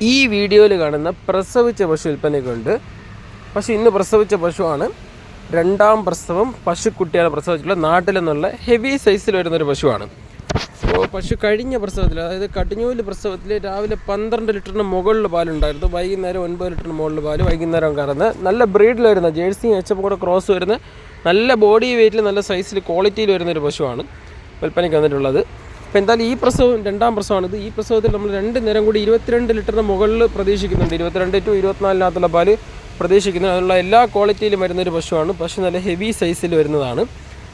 ഈ വീഡിയോയിൽ കാണുന്ന പ്രസവിച്ച പശു വിൽപ്പനയ്ക്കുണ്ട്. പശു ഇന്ന് പ്രസവിച്ച പശുവാണ്. രണ്ടാം പ്രസവം പശുക്കുട്ടിയാണ് പ്രസവിച്ചിട്ടുള്ള നാട്ടിൽ നിന്നുള്ള ഹെവി സൈസിൽ വരുന്നൊരു പശുവാണ്. അപ്പോൾ പശു കഴിഞ്ഞ പ്രസവത്തിൽ അതായത് കടിഞ്ഞൂൽ പ്രസവത്തിൽ രാവിലെ പന്ത്രണ്ട് ലിറ്ററിന് മുകളിൽ പാലുണ്ടായിരുന്നു. വൈകുന്നേരം ഒൻപത് ലിറ്ററിന് മുകളിൽ പാൽ വൈകുന്നേരം കറന്ന് നല്ല ബ്രീഡിൽ വരുന്ന ജേഴ്സി എച്ചപ്പ് കൂടെ ക്രോസ് വരുന്ന നല്ല ബോഡി വെയിറ്റിൽ നല്ല സൈസിൽ ക്വാളിറ്റിയിൽ വരുന്നൊരു പശുവാണ് വിൽപ്പനയ്ക്ക് വന്നിട്ടുള്ളത്. അപ്പോൾ എന്തായാലും ഈ പ്രസവം രണ്ടാം പ്രസവമാണിത് ഈ പ്രസവത്തിൽ നമ്മൾ രണ്ട് നേരം കൂടി ഇരുപത്തിരണ്ട് ലിറ്ററിന് മുകളിൽ പ്രതീക്ഷിക്കുന്നുണ്ട്. ഇരുപത്തിരണ്ട് ടു ഇരുപത്തിനാലിനകത്തുള്ള പാൽ പ്രതീക്ഷിക്കുന്നത് അതിനുള്ള എല്ലാ ക്വാളിറ്റിയിലും വരുന്നൊരു പശുവാണ്. പശു നല്ല ഹെവി സൈസിൽ വരുന്നതാണ്.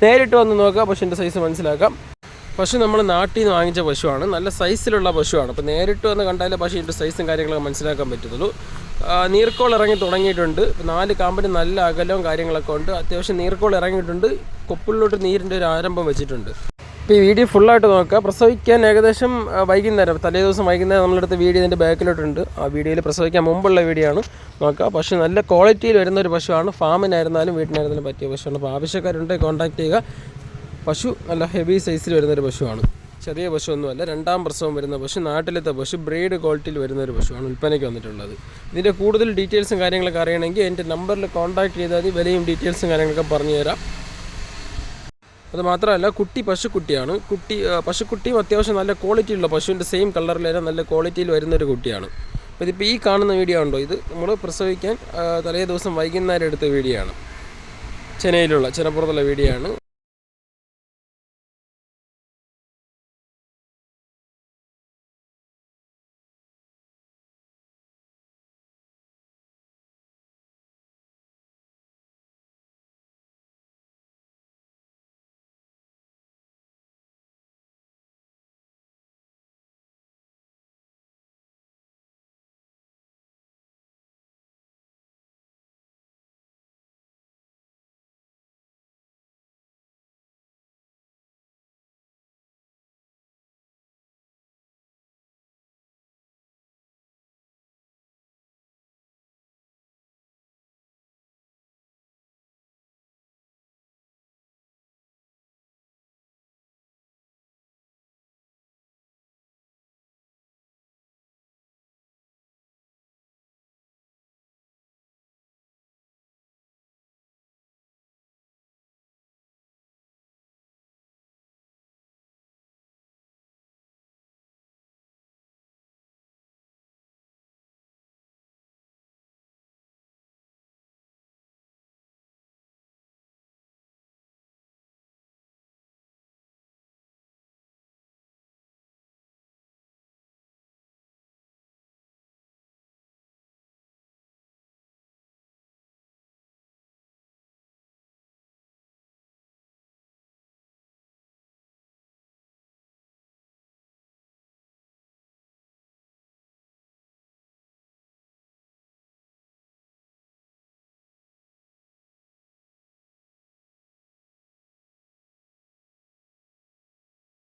നേരിട്ട് വന്ന് നോക്കുക പശുവിന്റെ സൈസ് മനസ്സിലാക്കാം. പശു നമ്മൾ നാട്ടിൽ നിന്ന് വാങ്ങിച്ച പശുവാണ്. നല്ല സൈസിലുള്ള പശുവാണ്. അപ്പോൾ നേരിട്ട് വന്ന് കണ്ടാലേ പശുവിന്റെ സൈസും കാര്യങ്ങളൊക്കെ മനസ്സിലാക്കാൻ പറ്റത്തുള്ളൂ. നീർക്കോൾ ഇറങ്ങി തുടങ്ങിയിട്ടുണ്ട്. നാല് കാമ്പിന് നല്ല അകലവും കാര്യങ്ങളൊക്കെ ഉണ്ട്. അത്യാവശ്യം നീർക്കോൾ ഇറങ്ങിയിട്ടുണ്ട്. കൊപ്പിളിലോട്ട് നീരിന്റെ ഒരു ആരംഭം വെച്ചിട്ടുണ്ട്. ഇപ്പോൾ ഈ വീഡിയോ ഫുള്ളായിട്ട് നോക്കുക. പ്രസവിക്കാൻ ഏകദേശം വൈകുന്നേരം തലേ ദിവസം വൈകുന്നേരം നമ്മളെടുത്ത വീഡിയോ ഇതിന്റെ ബാക്കിലോട്ടുണ്ട്. ആ വീഡിയോയിൽ പ്രസവിക്കാൻ മുമ്പുള്ള വീഡിയോ ആണ് നോക്കുക. പക്ഷേ നല്ല ക്വാളിറ്റിയിൽ വരുന്ന ഒരു പശുവാണ്. ഫാമിനായിരുന്നാലും വീട്ടിനായിരുന്നാലും പറ്റിയ പശുവാണ്. അപ്പോൾ ആവശ്യക്കാരുണ്ടെങ്കിൽ കോൺടാക്ട് ചെയ്യുക. പശു നല്ല ഹെവി സൈസിൽ വരുന്നൊരു പശുവാണ്. ചെറിയ പശുവൊന്നുമല്ല രണ്ടാം പ്രസവം വരുന്ന പശു നാട്ടിലത്തെ പശു ബ്രീഡ് ക്വാളിറ്റിയിൽ വരുന്ന ഒരു പശുവാണ് വിൽപ്പനയ്ക്ക് വന്നിട്ടുള്ളത്. ഇതിന്റെ കൂടുതൽ ഡീറ്റെയിൽസും കാര്യങ്ങളൊക്കെ അറിയണമെങ്കിൽ എന്റെ നമ്പറിൽ കോൺടാക്ട് ചെയ്താൽ മതി. വിലയും ഡീറ്റെയിൽസും കാര്യങ്ങളൊക്കെ പറഞ്ഞു തരാം അത് മാത്രമല്ല കുട്ടി പശുക്കുട്ടിയാണ്. കുട്ടി പശുക്കുട്ടിയും അത്യാവശ്യം നല്ല ക്വാളിറ്റിയുള്ള പശുവിന്റെ സെയിം കളറിൽ തന്നെ നല്ല ക്വാളിറ്റിയിൽ വരുന്നൊരു കുട്ടിയാണ്. അപ്പോൾ ഇതിപ്പോൾ ഈ കാണുന്ന വീഡിയോ ഉണ്ടോ? ഇത് നമ്മൾ പ്രസവിക്കാൻ തലേ ദിവസം വൈകുന്നേരം എടുത്ത വീഡിയോ ആണ്. ചെന്നൈയിലുള്ള ചെനപ്പുറത്തുള്ള വീഡിയോ ആണ്.